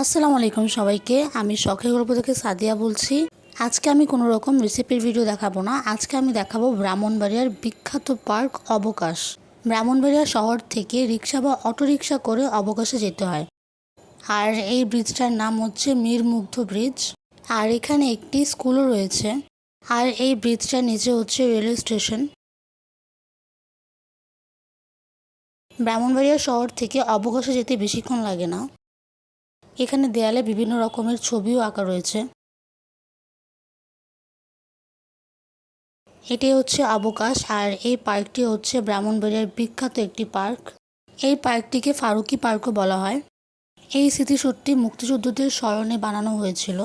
আসসালামু আলাইকুম সবাইকে, আমি শখের গল্প থেকে সাদিয়া বলছি। আজকে আমি কোনো রকম রেসিপির ভিডিও দেখাবো না। আজকে আমি দেখাবো ব্রাহ্মণবাড়িয়ার বিখ্যাত পার্ক অবকাশ। ব্রাহ্মণবাড়িয়া শহর থেকে রিক্সা বা অটোরিকশা করে অবকাশে যেতে হয়। আর এই ব্রিজটার নাম হচ্ছে মীর মুগ্ধ ব্রিজ আর এখানে একটি স্কুলও রয়েছে। আর এই ব্রিজটার নিচে হচ্ছে রেলওয়ে স্টেশন ব্রাহ্মণবাড়িয়া শহর থেকে অবকাশে যেতে বেশিক্ষণ লাগে না। এখানে দেয়ালে বিভিন্ন রকমের ছবিও আঁকা রয়েছে। এটি হচ্ছে অবকাশ আর এই পার্কটি হচ্ছে ব্রাহ্মণবাড়িয়ার বিখ্যাত একটি পার্ক। এই পার্কটিকে ফারুকি পার্কও বলা হয়। এই স্মৃতিসূরটি মুক্তিযুদ্ধদের স্মরণে বানানো হয়েছিল।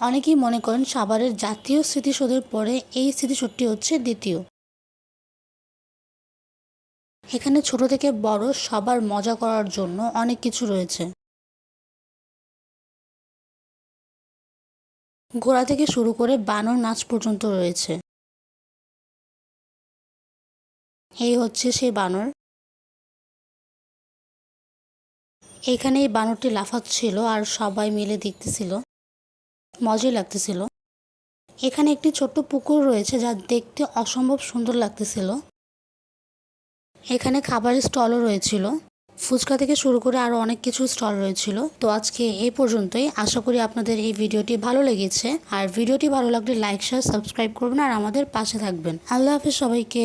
অনেকেই মনে করেন সাভারের জাতীয় স্মৃতিসৌধের পরে এই স্মৃতিসৌধটি হচ্ছে দ্বিতীয়। এখানে ছোট থেকে বড় সবার মজা করার জন্য অনেক কিছু রয়েছে। ঘোড়া থেকে শুরু করে বানর নাচ পর্যন্ত রয়েছে। এই হচ্ছে সেই বানর। এখানে এই বানরটি লাফাচ্ছিল আর সবাই মিলে দেখতেছিল। মজাই লাগতেছিল। এখানে একটি ছোট্ট পুকুর রয়েছে যা দেখতে অসম্ভব সুন্দর লাগতেছিল। এখানে খাবারের স্টলও রয়েছিল। ফুচকা থেকে শুরু করে আরও অনেক কিছু স্টল রয়েছিল। তো আজকে এই পর্যন্তই। আশা করি আপনাদের এই ভিডিওটি ভালো লেগেছে। আর ভিডিওটি ভালো লাগলে লাইক, শেয়ার, সাবস্ক্রাইব করবেন আর আমাদের পাশে থাকবেন। আল্লাহ হাফিজ সবাইকে।